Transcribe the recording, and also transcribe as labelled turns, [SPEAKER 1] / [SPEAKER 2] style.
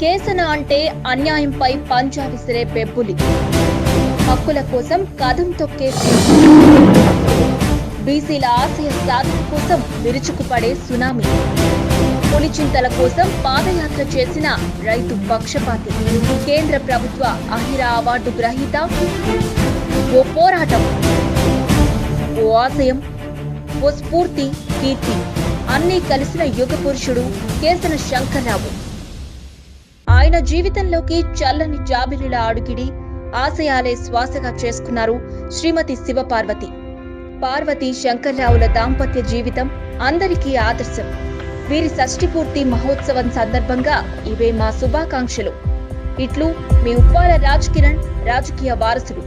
[SPEAKER 1] కేసన అంటే అన్యాయంపై పంజా విసిరే పెబ్బులి. హక్కుల కోసం కదం తొక్కే బీసీల ఆశయ సాధన కోసం విరుచుకుపడే సునామీ. పులిచింతల కోసం పాదయాత్ర చేసిన రైతు పక్షపాతి. కేంద్ర ప్రభుత్వ అహిరా అవార్డు గ్రహీత. ఓ పోరాటం. ఓ ఆశయం. ఓ స్ఫూర్తి కీర్తి. అన్నీ కలిసిన యుగ పురుషుడు కేసన శంకర్రావు. ఆయన జీవితంలోకి చల్లని జాబిలిల అడుగిడి ఆశయాలే శ్వాసగా చేసుకున్నారు శ్రీమతి శివపార్వతి. పార్వతి శంకర్రావుల దాంపత్య జీవితం అందరికీ ఆదర్శం. వీరి షష్ఠిపూర్తి మహోత్సవం సందర్భంగా ఇవే మా శుభాకాంక్షలు. ఇట్లు మీ ఉప్పాల రాజ్ కిరణ్ రాజకీయ వారసుడు.